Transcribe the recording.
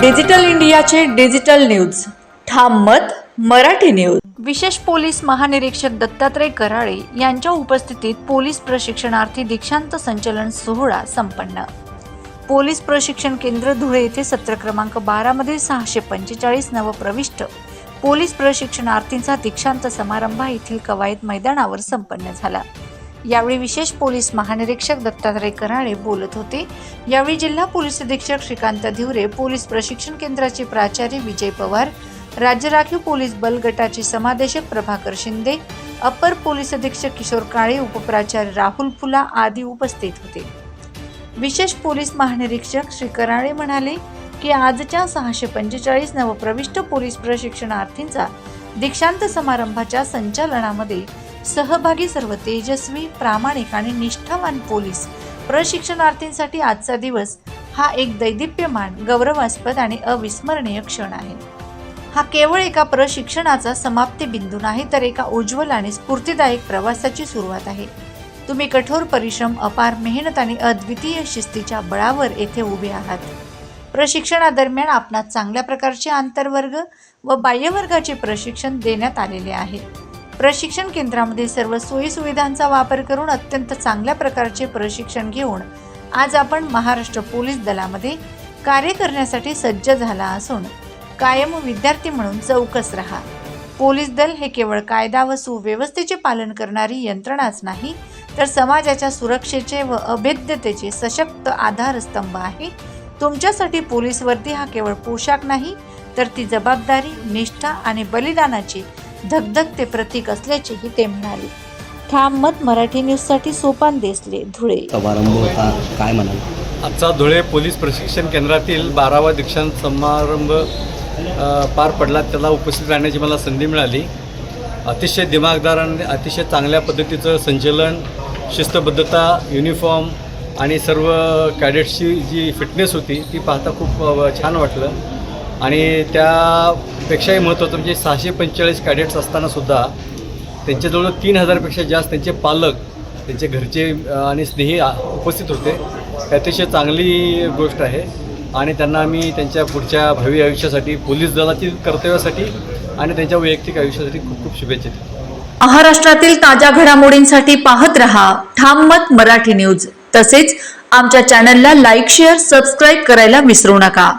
Digital इंडियाचे digital news. ठाम मत मराठी न्यूज. विशेष पोलीस महानिरीक्षक दत्तात्रय कराळे यांच्या उपस्थितीत पोलीस प्रशिक्षणार्थी दीक्षांत संचलन सोहळा संपन्न. पोलीस प्रशिक्षण केंद्र धुळे येथे सत्र क्रमांक बारा सहाशे पंचेचाळीस नवप्रविष्ट. पोलीस प्रशिक्षणार्थींचा दीक्षांत समारंभ येथील कवायत मैदानावर संपन्न झाला. यावेळी विशेष पोलीस महानिरीक्षक दत्तात्रय कराळे बोलत होते. यावेळी जिल्हा पोलीस अधीक्षक श्रीकांत धिवरे पोलीस प्रशिक्षण केंद्राचे प्राचार्य विजय पवार राज्य राखीव पोलीस बल गटाचे समादेशक प्रभाकर शिंदे अप्पर पोलीस अधीक्षक किशोर काळे उपप्राचार्य राहुल फुला आदी उपस्थित होते. विशेष पोलीस महानिरीक्षक श्री कराळे म्हणाले की आजच्या सहाशे पंचेचाळीस नवप्रविष्ट पोलीस प्रशिक्षणार्थींचा दीक्षांत समारंभाच्या संचालनामध्ये सहभागी सर्व तेजस्वी प्रामाणिक आणि निष्ठावान पोलीस प्रशिक्षणार्थींसाठी आजचा दिवस हा एक दैदिप्यमान गौरवास्पद आणि अविस्मरणीय क्षण आहे. हा केवळ एका प्रशिक्षणाचा समाप्ती बिंदू नाही तर एका उज्ज्वल आणि स्फूर्तीदायक प्रवासाची सुरुवात आहे. तुम्ही कठोर परिश्रम अपार मेहनत आणि अद्वितीय शिस्तीच्या बळावर येथे उभे आहात. प्रशिक्षणादरम्यान आपणास चांगल्या प्रकारचे आंतरवर्ग व बाह्यवर्गाचे प्रशिक्षण देण्यात आलेले आहे. प्रशिक्षण केंद्रामध्ये सर्व सोयीसुविधांचा वापर करून अत्यंत चांगल्या प्रकारचे प्रशिक्षण घेऊन आज आपण महाराष्ट्र पोलीस दलामध्ये कार्य करण्यासाठी सज्ज झाला असून कायम विद्यार्थी म्हणून चौकस राहा. पोलीस दल हे केवळ कायदा व सुव्यवस्थेचे पालन करणारी यंत्रणाच नाही तर समाजाच्या सुरक्षेचे व अभेद्यतेचे सशक्त आधारस्तंभ आहे. तुमच्यासाठी पोलीस वर्दी हा केवळ पोशाख नाही तर ती जबाबदारी निष्ठा आणि बलिदानाची धगधगते प्रतीक असल्याचेही ते म्हणाले. ठाम मत मराठी न्यूजसाठी सोपान देसले धुळे. समारंभ होता काय म्हणाल? आजचा धुळे पोलीस प्रशिक्षण केंद्रातील बारावा दीक्षांत समारंभ अ, पार पडला. त्याला उपस्थित राहण्याची मला संधी मिळाली. अतिशय दिमागदार आणि अतिशय चांगल्या पद्धतीचं संचलन शिस्तबद्धता युनिफॉर्म आणि सर्व कॅडेट्सची जी फिटनेस होती ती पाहता खूप अ, छान वाटलं. आणि त्यापेक्षाही महत्त्वाचं म्हणजे सहाशे पंचेचाळीस कॅडेट्स असतानासुद्धा त्यांच्याजवळ तीन हजारपेक्षा जास्त त्यांचे पालक त्यांचे घरचे आणि स्नेही उपस्थित होते. अतिशय चांगली गोष्ट आहे. आणि त्यांना आम्ही त्यांच्या पुढच्या भावी आयुष्यासाठी पोलीस दलातील कर्तव्यासाठी आणि त्यांच्या वैयक्तिक आयुष्यासाठी खूप खूप शुभेच्छा देतो. महाराष्ट्रातील ताज्या घडामोडींसाठी पाहत रहा ठाम मत मराठी न्यूज. तसेच आमच्या चॅनलला लाईक शेअर सबस्क्राईब करायला विसरू नका.